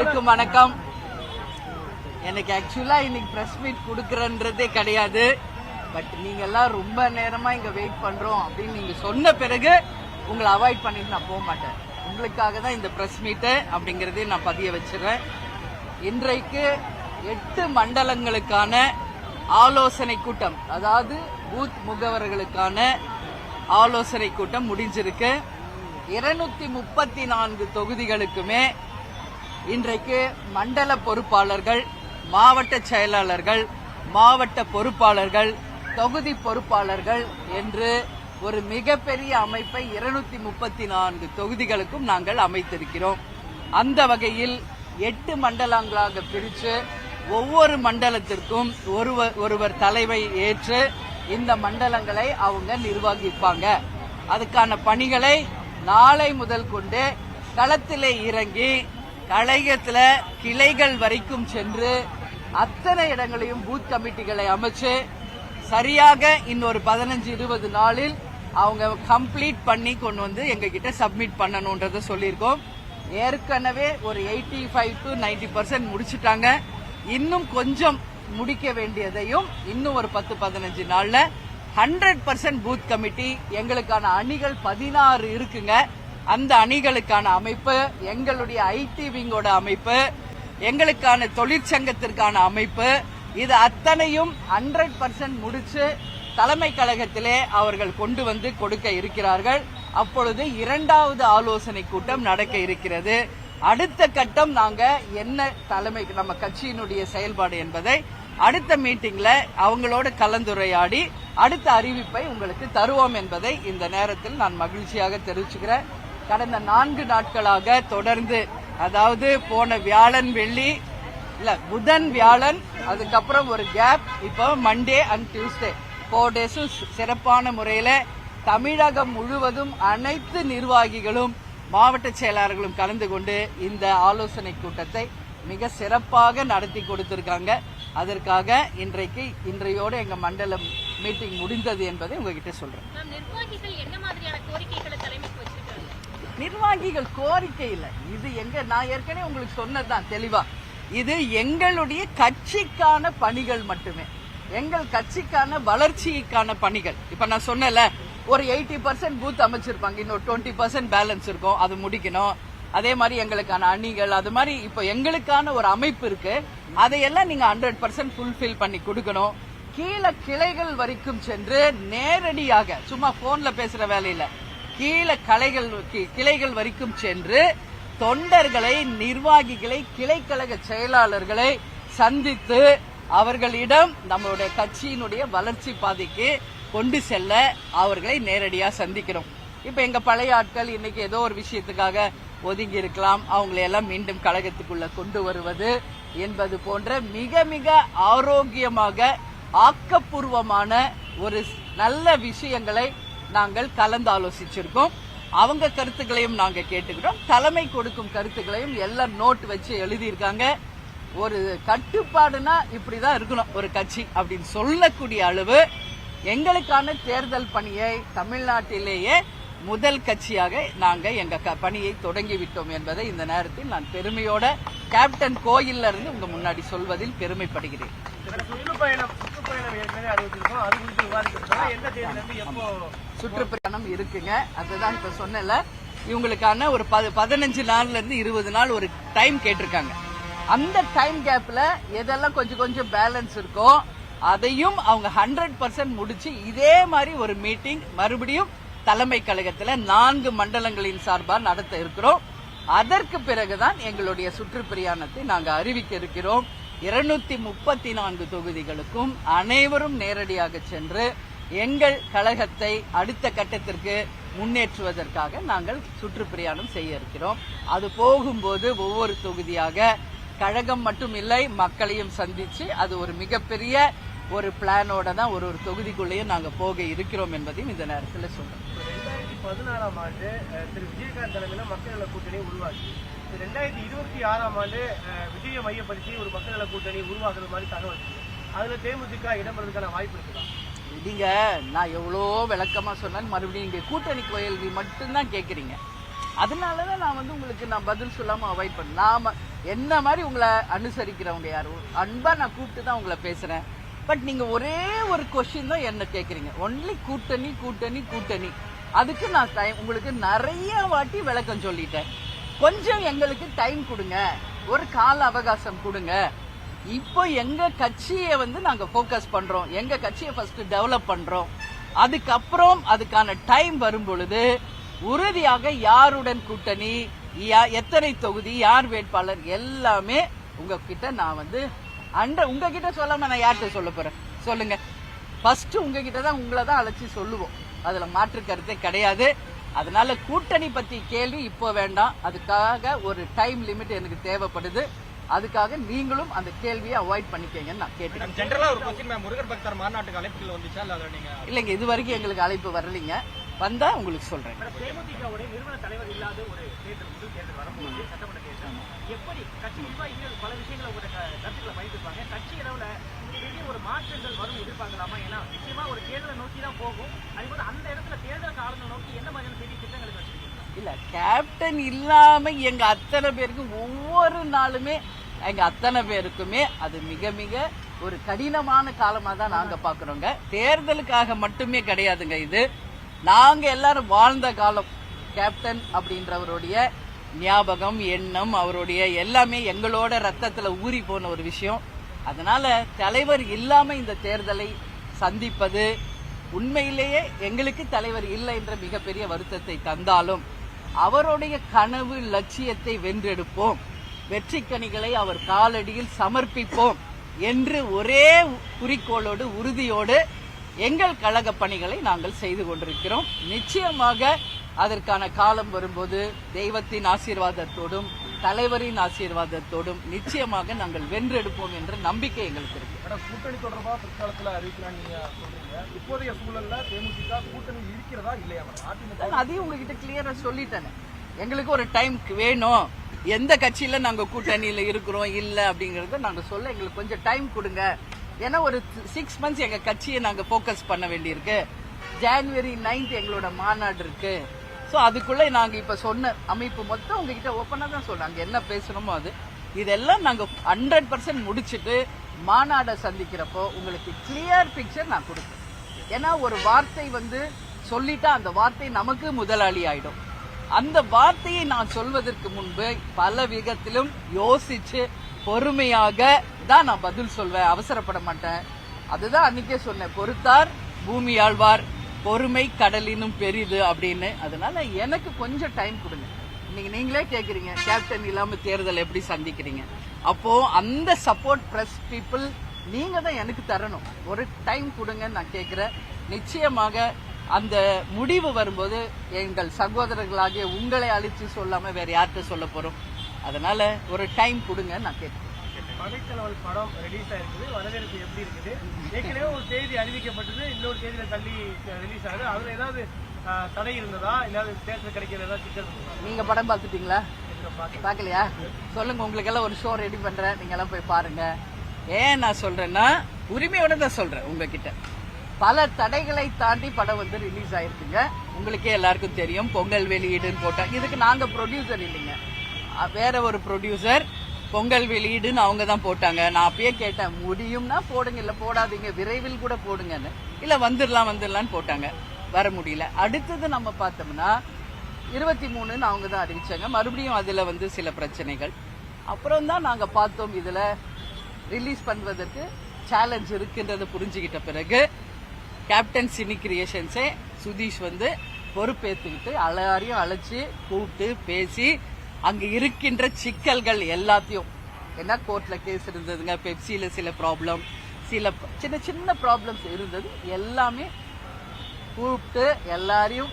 அனைவருக்கும் வணக்கம். எனக்கு ஆக்சுவலா இன்னைக்கு பிரஸ் மீட் கொடுக்கறன்றதே கிடையாது. பட் நீங்க எல்லாம் ரொம்ப நேரமா இங்க வெயிட் பண்றோம் அப்படின்னு நீங்க சொன்ன பிறகு உங்களை அவாய்ட் பண்ணிட்டு நான் போக மாட்டேன். உங்களுக்காக தான் இந்த பிரஸ் மீட்டு அப்படிங்கறதையும் நான் பதிய வச்சிடுறேன். இன்றைக்கு எட்டு மண்டலங்களுக்கான ஆலோசனை கூட்டம் அதாவது பூத் முகவர்களுக்கான ஆலோசனை கூட்டம் முடிஞ்சிருக்கு. இருநூத்தி முப்பத்தி நான்கு தொகுதிகளுக்குமே இன்றைக்கு மண்டல பொறுப்பாளர்கள் மாவட்ட செயலாளர்கள் மாவட்ட பொறுப்பாளர்கள் தொகுதி பொறுப்பாளர்கள் என்று ஒரு மிகப்பெரிய அமைப்பை இருநூத்தி முப்பத்தி நான்கு தொகுதிகளுக்கும் நாங்கள் அமைத்திருக்கிறோம். அந்த வகையில் எட்டு மண்டலங்களாக பிரித்து ஒவ்வொரு மண்டலத்திற்கும் ஒருவர் ஒருவர் தலைமை ஏற்று இந்த மண்டலங்களை அவங்க நிர்வகிப்பாங்க. அதுக்கான பணிகளை நாளை முதல் கொண்டு களத்திலே இறங்கி கழகத்துல கிளைகள் வரைக்கும் சென்று அத்தனை இடங்களையும் பூத் கமிட்டிகளை அமைச்சு சரியாக இன்னொரு பதினஞ்சு இருபது நாளில் அவங்க கம்ப்ளீட் பண்ணி கொண்டு வந்து எங்க கிட்ட சப்மிட் பண்ணணும்ன்றத சொல்லியிருக்கோம். ஏற்கனவே ஒரு eighty five to ninety percent முடிச்சுட்டாங்க. இன்னும் கொஞ்சம் முடிக்க வேண்டியதையும் இன்னும் ஒரு பத்து பதினஞ்சு நாள்ல ஹண்ட்ரட் பர்சன்ட் பூத் கமிட்டி எங்களுக்கான அணிகள் பதினாறு இருக்குங்க. அந்த அணிகளுக்கான அமைப்பு எங்களுடைய ஐடி விங்கோட அமைப்பு எங்களுக்கான தொழிற்சங்கத்திற்கான அமைப்பு இது அத்தனையும் ஹண்ட்ரட் பர்சன்ட் முடிச்சு தலைமை கழகத்திலே அவர்கள் கொண்டு வந்து கொடுக்க இருக்கிறார்கள். அப்பொழுது இரண்டாவது ஆலோசனை கூட்டம் நடக்க இருக்கிறது. அடுத்த கட்டம் நாங்க என்ன தலைமை நம்ம கட்சியினுடைய செயல்பாடு என்பதை அடுத்த மீட்டிங்ல அவங்களோட கலந்துரையாடி அடுத்த அறிவிப்பை உங்களுக்கு தருவோம் என்பதை இந்த நேரத்தில் நான் மகிழ்ச்சியாக தெரிவிச்சுக்கிறேன். கடந்த நான்கு நாட்களாக தொடர்ந்து அதாவது போன வியாழன் வெள்ளி இல்ல புதன் வியாழன் அதுக்கப்புறம் ஒரு கேப் இப்போ மண்டே அண்ட் டியூஸ்டே ஃபோர் டேஸும் சிறப்பான முறையில தமிழகம் முழுவதும் அனைத்து நிர்வாகிகளும் மாவட்ட செயலாளர்களும் கலந்து கொண்டு இந்த ஆலோசனை கூட்டத்தை மிக சிறப்பாக நடத்தி கொடுத்திருக்காங்க. அதற்காக இன்றைக்கு இன்றையோடு எங்க மண்டலம் மீட்டிங் முடிந்தது என்பதை உங்ககிட்ட சொல்றேன். நிர்வாகிகள் கோரிக்கை இல்ல இது எங்க நான் ஏற்கனவே உங்களுக்கு சொன்னதுதான் தெளிவா. இது எங்களுடைய கட்சிக்கான பணிகள் மட்டுமே. எங்கள் கட்சிக்கான வளர்ச்சிக்கான பணிகள். இப்ப நான் சொன்னேன்ல ஒரு எயிட்டி பர்சன்ட் பூத் அமைச்சிருப்பாங்க இன்னொரு டுவெண்ட்டி பர்சன்ட் பேலன்ஸ் இருக்கும் அது முடிக்கணும். அதே மாதிரி எங்களுக்கான அணிகள் அது மாதிரி இப்போ எங்களுக்கான ஒரு அமைப்பு இருக்கு. அதையெல்லாம் நீங்க ஹண்ட்ரட் பர்சன்ட் ஃபுல்ஃபில் பண்ணி கொடுக்கணும். கீழே கிளைகள் வரைக்கும் சென்று நேரடியாக சும்மா போன்ல பேசுற வேலையில கீழே கலைகள் கி- கிளைகள் வரைக்கும் சென்று தொண்டர்களை நிர்வாகிகளை கிளைக்கழக செயலாளர்களை சந்தித்து அவர்களிடம் நம்மளுடைய கட்சியினுடைய வளர்ச்சி பாதைக்கு கொண்டு செல்ல அவர்களை நேரடியாக சந்திக்கிறோம். இப்போ எங்கள் பழைய ஆட்கள் இன்னைக்கு ஏதோ ஒரு விஷயத்துக்காக ஒதுங்கி இருக்கலாம். அவங்களையெல்லாம் மீண்டும் கழகத்துக்குள்ள கொண்டு வருவது என்பது போன்ற மிக மிக ஆரோக்கியமாக ஆக்கப்பூர்வமான ஒரு நல்ல விஷயங்களை நாங்கள் கலந்து ஆலோசிச்சிருக்கோம் அவங்க கருத்துக்களையும் நாங்க கேட்டுக்கிறோம். தலைமை கொடுக்கும் கருத்துக்களையும் எல்லாம் நோட் வச்சு எழுதியிருக்காங்க. ஒரு கட்டுப்பாடுனா இப்படிதான் இருக்கணும் ஒரு கட்சி அப்படின்னு சொல்லக்கூடிய அளவு எங்களுக்கான தேர்தல் பணியை தமிழ்நாட்டிலேயே முதல் கட்சியாக நாங்க எங்க க- பணியை தொடங்கி விட்டோம் என்பதை இந்த நேரத்தில் நான் பெருமையோட கேப்டன் கோயில்ல இருந்து உங்க முன்னாடி சொல்வதில் பெருமைப்படுகிறேன். சுற்றுப்பயணம் சுற்றுப்பிரயாணம் இருக்குங்க. அதுதான் இப்ப சொன்னல இவங்களுக்கான ஒரு பதினஞ்சு நாள்ல இருந்து இருபது நாள் ஒரு டைம் கேட்டிருக்காங்க. அந்த டைம் கேப்ல எதெல்லாம் கொஞ்சம் கொஞ்சம் பேலன்ஸ் இருக்கோ அதையும் அவங்க ஹண்ட்ரட் பர்சன்ட் முடிச்சு இதே மாதிரி ஒரு மீட்டிங் மறுபடியும் தலைமை கழகத்துல நான்கு மண்டலங்களின் சார்பாக நடத்த இருக்கிறோம். அதற்கு பிறகுதான் எங்களுடைய சுற்றுப்பிரயாணத்தை நாங்கள் அறிவிக்க இருக்கிறோம். இருநூத்தி முப்பத்தி நான்கு தொகுதிகளுக்கும் அனைவரும் நேரடியாக சென்று எங்கள் கழகத்தை அடுத்த கட்டத்திற்கு முன்னேற்றுவதற்காக நாங்கள் சுற்றுப்பிரயாணம் செய்ய இருக்கிறோம். அது போகும்போது ஒவ்வொரு தொகுதியாக கழகம் மட்டும் இல்லை மக்களையும் சந்திச்சு அது ஒரு மிகப்பெரிய ஒரு பிளானோட தான் ஒரு ஒரு தொகுதிக்குள்ளேயும் நாங்கள் போக இருக்கிறோம் என்பதையும் இந்த நேரத்தில் சொல்றோம். ரெண்டாயிரத்தி பதினாறாம் ஆண்டு திரு விஜயகாந்த் தலைமையில் மக்கள் கூட்டணி உருவாக்கி. ரெண்டாயிரத்தி இருபத்தி ஆறாம் ஆண்டு அஹ், விஜய மையப்படுத்தி ஒரு மக்கள் நல கூட்டணி உருவாக்குற மாதிரி தகவல் அதுல தேமுதிக இடம்பெறதுக்கான வாய்ப்பு இருக்குதா? நீங்க நான் எவ்வளோ விளக்கமா சொன்னாலும் மறுபடியும் இங்க கூட்டணி கோயில்கள் மட்டும்தான் கேக்குறீங்க. அதனாலதான் நான் வந்து உங்களுக்கு நான் பதில் சொல்லாம அவாய்ட் பண்ண நாம என்ன மாதிரி உங்களை அனுசரிக்கிறவங்க யாரும் அன்பா நான் கூப்பிட்டு தான் உங்களை பேசுறேன். பட் நீங்க ஒரே ஒரு கொஸ்டின் தான் என்ன கேட்குறீங்க ஒன்லி கூட்டணி கூட்டணி கூட்டணி. அதுக்கு நான் டைம் உங்களுக்கு நிறைய வாட்டி விளக்கம் சொல்லிட்டேன். கொஞ்சம் எங்களுக்கு டைம் கொடுங்க. ஒரு கால அவகாசம் கொடுங்க. இப்போ எங்க கட்சியை வந்து நாங்க ஃபோக்கஸ் பண்றோம். எங்க கட்சியை ஃபர்ஸ்ட் டெவலப் பண்றோம். அதுக்கப்புறம் அதுக்கான டைம் வரும் பொழுது உறுதியாக யாருடன் கூட்டணி யா- எத்தனை தொகுதி யார் வேட்பாளர் எல்லாமே உங்ககிட்ட நான் வந்து அண்ட உங்ககிட்ட சொல்லாம நான் யார்கிட்ட சொல்ல போறேன்? சொல்லுங்க. ஃபர்ஸ்ட் உங்ககிட்ட தான் உங்களை தான் அழைச்சி சொல்லுவோம். அதுல மாற்று கருத்தே கிடையாது. அதனால கூட்டணி பத்தி கேள்வி இப்போ வேண்டாம். அதுக்காக ஒரு டைம் லிமிட் எனக்கு தேவைப்படுது. அதுக்காக நீங்களும் அந்த கேள்வியை அவாய்ட் பண்ணிக்கங்கன்னு நான் கேட்டுக்கிறேன். ஜென்ரலா ஒரு கொஸ்டின் பக்தர் மாநாட்டுக்கு அழைப்புகள் வந்துச்சா? இல்ல இல்லைங்க இது வரைக்கும் எங்களுக்கு அழைப்பு வரலைங்க. வந்தா உங்களுக்கு சொல்றேன். இல்ல கேப்டன் இல்லாம எங்க அத்தனை பேருக்கும் ஒவ்வொரு நாளுமே எங்க அத்தனை பேருக்குமே அது மிக மிக ஒரு கடினமான காலமா தான் நாங்க பாக்குறோங்க. தேர்தலுக்காக மட்டுமே கிடையாதுங்க இது. நாங்க எல்லாரும் வாழ்ந்த காலம் கேப்டன் அப்படின்றவருடைய ஞாபகம் எண்ணம் அவருடைய எல்லாமே எங்களோட ரத்தத்துல ஊறி போன ஒரு விஷயம். அதனால தலைவர் இல்லாம இந்த தேர்தலை சந்திப்பது உண்மையிலேயே எங்களுக்கு தலைவர் இல்லை என்ற மிகப்பெரிய வருத்தத்தை தந்தாலும் அவருடைய கனவு லட்சியத்தை வென்றெடுப்போம். வெற்றி அவர் காலடியில் சமர்ப்பிப்போம் என்று ஒரே குறிக்கோளோடு உறுதியோடு எங்கள் கழக பணிகளை நாங்கள் செய்து கொண்டிருக்கிறோம். நிச்சயமாக அதற்கான காலம் வரும்போது தெய்வத்தின் ஆசீர்வாதத்தோடும் தலைவரின் ஆசீர்வாதத்தோடும் நிச்சயமாக நாங்கள் வென்றெடுப்போம் என்ற நம்பிக்கை எங்களுக்கு இருக்கு. கூட்டணி தொடர்பா பிற்காலத்துல அறிவிக்கலாம் நீங்க சொல்றீங்க. இப்போதைய சூழல்ல தேமுதிக கூட்டணி இருக்கிறதா இல்லையா அதையும் உங்ககிட்ட கிளியரா சொல்லிட்டேனே. எங்களுக்கு ஒரு டைம் வேணும். எந்த கட்சியில நாங்க கூட்டணியில இருக்கிறோம் இல்ல அப்படிங்கறத நாங்க சொல்ல எங்களுக்கு கொஞ்சம் டைம் கொடுங்க. ஏன்னா ஒரு சிக்ஸ் மந்த்ஸ் எங்க கட்சியை நாங்க ஃபோக்கஸ் பண்ண வேண்டியிருக்கு. ஜான்வரி நைன்த் எங்களோட மாநாடு இருக்கு. ஸோ அதுக்குள்ளே நாங்கள் இப்போ சொன்ன அமைப்பு மொத்தம் உங்ககிட்ட ஓப்பனாக தான் சொல்கிறாங்க என்ன பேசணுமோ அது. இதெல்லாம் நாங்கள் ஹண்ட்ரட் பர்சன்ட் முடிச்சுட்டு மாநாடை சந்திக்கிறப்போ உங்களுக்கு கிளியர் பிக்சர் நான் கொடுப்பேன் ஏன்னா ஒரு வார்த்தை வந்து சொல்லிட்டா அந்த வார்த்தை நமக்கு முதலாளி ஆயிடும். அந்த வார்த்தையை நான் சொல்வதற்கு முன்பு பல விதத்திலும் யோசிச்சு பொறுமையாக தான் நான் பதில் சொல்வேன். அவசரப்பட மாட்டேன். அதுதான் அன்னைக்கே சொன்னேன். பொறுத்தார் பூமி ஆழ்வார் பொறுமை கடலினும் பெரிது அப்படின்னு. அதனால எனக்கு கொஞ்சம் டைம் கொடுங்க. இன்னைக்கு நீங்களே கேக்குறீங்க கேப்டன் இல்லாம தேர்தல் எப்படி சந்திக்கிறீங்க? அப்போ அந்த சப்போர்ட் பிரஸ் பீப்புள் நீங்க தான் எனக்கு தரணும். ஒரு டைம் கொடுங்கன்னு நான் கேக்குறேன். நிச்சயமாக அந்த முடிவு வரும்போது எங்கள் சகோதரர்களாகிய உங்களை அழிச்சு சொல்லாம வேற யார்கிட்ட சொல்ல போறோம்? அதனால ஒரு டைம் கொடுங்க நான் கேட்கிறேன் பகைத்தலைவன் படம் ரிலீஸ் ஆயிருக்குது. வரவேற்பு எப்படி இருக்குது? ஏற்கனவே ஒரு தேதி அறிவிக்கப்பட்டது. இன்னொரு தேதியில தள்ளி ரிலீஸ் ஆகுது. அதுல ஏதாவது தடை இருந்ததா? இல்லாத தேட்டர் கிடைக்கிற ஏதாவது சிக்கல் இருந்ததா நீங்க படம் பார்த்துட்டீங்களா? பார்க்கலையா? சொல்லுங்க உங்களுக்கு எல்லாம் ஒரு ஷோ ரெடி பண்றேன். நீங்க எல்லாம் போய் பாருங்க. ஏன் நான் சொல்றேன்னா உரிமையோட தான் சொல்றேன் உங்ககிட்ட. பல தடைகளை தாண்டி படம் வந்து ரிலீஸ் ஆயிருக்குங்க. உங்களுக்கே எல்லாருக்கும் தெரியும். பொங்கல் வெளியீடுன்னு போட்டா இதுக்கு நாங்க ப்ரொடியூசர் இல்லைங்க. வேற ஒரு ப்ரொடியூசர் பொங்கல் வெளியீடுன்னு அவங்க தான் போட்டாங்க. நான் அப்பயே கேட்டேன் முடியும்னா போடுங்க இல்ல போடாதீங்க விரைவில் கூட போடுங்கன்னு. இல்ல வந்துடலாம் வந்துடலாம்னு போட்டாங்க. வர முடியல. அடுத்தது நம்ம பார்த்தோம்னா இருபத்தி மூணுன்னு அவங்க தான் அறிவிச்சாங்க. மறுபடியும் அதுல வந்து சில பிரச்சனைகள். அப்புறம் தான் நாங்க பார்த்தோம் இதுல ரிலீஸ் பண்ணுவதற்கு சேலஞ்ச் இருக்குன்றதை புரிஞ்சுக்கிட்ட பிறகு கேப்டன் சினி கிரியேஷன்ஸே சுதீஷ் வந்து பொறுப்பேற்றுக்கிட்டு எல்லாரையும் அழைச்சி கூப்பிட்டு பேசி அங்க இருக்கின்ற சிக்கல்கள் எல்லாத்தையும் என்ன கோர்ட்ல கேஸ் இருந்ததுங்க பெப்சியில சில ப்ராப்ளம் சில சின்ன சின்ன ப்ராப்ளம்ஸ் இருந்தது எல்லாமே கூப்பிட்டு எல்லாரையும்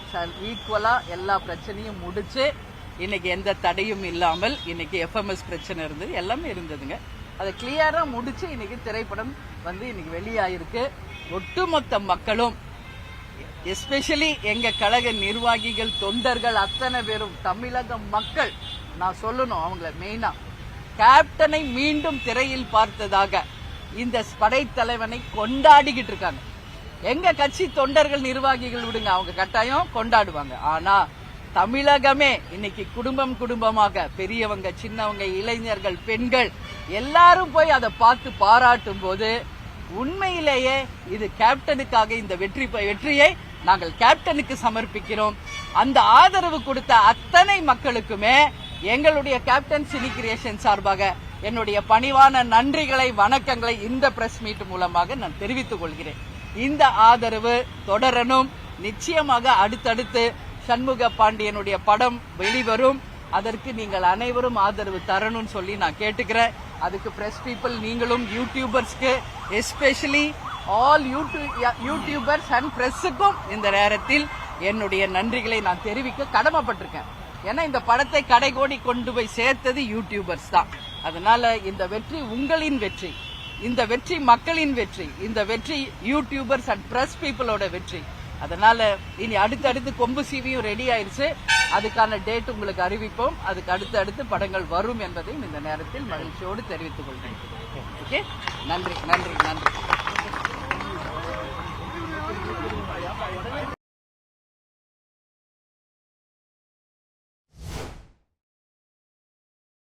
ஈக்குவலா எல்லா பிரச்சனையும் முடிச்சு இன்னைக்கு எந்த தடையும் இல்லாமல் இன்னைக்கு எஃப்எம்எஸ் பிரச்சனை இருந்தது எல்லாமே இருந்ததுங்க. அதை கிளியரா முடிச்சு இன்னைக்கு திரைப்படம் வந்து இன்னைக்கு வெளியாயிருக்கு. ஒட்டுமொத்த மக்களும் எஸ்பெஷலி எங்க கழக நிர்வாகிகள் தொண்டர்கள் அத்தனை பேரும் தமிழக மக்கள் நான் சொல்லணும் அவங்கள மெயினா கேப்டனை மீண்டும் திரையில் பார்த்ததாக இந்த படைத்தலைவனை கொண்டாடிக்கிட்டு இருக்காங்க. எங்க கட்சி தொண்டர்கள் நிர்வாகிகள் விடுங்க அவங்க கட்டாயம் கொண்டாடுவாங்க. ஆனா தமிழகமே இன்னைக்கு குடும்பம் குடும்பமாக பெரியவங்க சின்னவங்க இளைஞர்கள் பெண்கள் எல்லாரும் போய் அதை பார்த்து பாராட்டும் போது உண்மையிலேயே இது கேப்டனுக்காக இந்த வெற்றி வெற்றியை நாங்கள் கேப்டனுக்கு சமர்ப்பிக்கிறோம். அந்த ஆதரவு கொடுத்த அத்தனை மக்களுக்குமே எங்களுடைய கேப்டன் சினி கிரியேஷன் சார்பாக என்னுடைய பணிவான நன்றிகளை வணக்கங்களை இந்த பிரஸ் மீட் மூலமாக நான் தெரிவித்துக் கொள்கிறேன். இந்த ஆதரவு தொடரணும். நிச்சயமாக அடுத்தடுத்து சண்முக பாண்டியனுடைய படம் வெளிவரும். அதற்கு நீங்கள் அனைவரும் ஆதரவு தரணும்னு சொல்லி நான் கேட்டுக்கிறேன். அதுக்கு ப்ரெஸ் பீப்புள் நீங்களும் யூடியூபர்ஸ்க்கு எஸ்பெஷலி ஆல் யூடியூபர்ஸ் அண்ட் ப்ரெஸ்ஸுக்கும் இந்த நேரத்தில் என்னுடைய நன்றிகளை நான் தெரிவிக்க கடமைப்பட்டிருக்கேன். ஏன்னா இந்த படத்தை கடைகோடி கொண்டு போய் சேர்த்தது யூடியூபர்ஸ் தான். அதனால இந்த வெற்றி உங்களின் வெற்றி இந்த வெற்றி மக்களின் வெற்றி இந்த வெற்றி யூடியூபர்ஸ் அண்ட் ப்ரெஸ் பீப்புளோட வெற்றி. அதனால் இனி அடுத்து அடுத்து கொம்பு சீவியும் ரெடி ஆயிடுச்சு அதுக்கான டேட் உங்களுக்கு அறிவிப்போம். அதுக்கு அடுத்து அடுத்து படங்கள் வரும் என்பதையும் இந்த நேரத்தில் மகிழ்ச்சியோடு தெரிவித்துக் கொள்கிறேன். ஓகே நன்றி நன்றி நன்றி.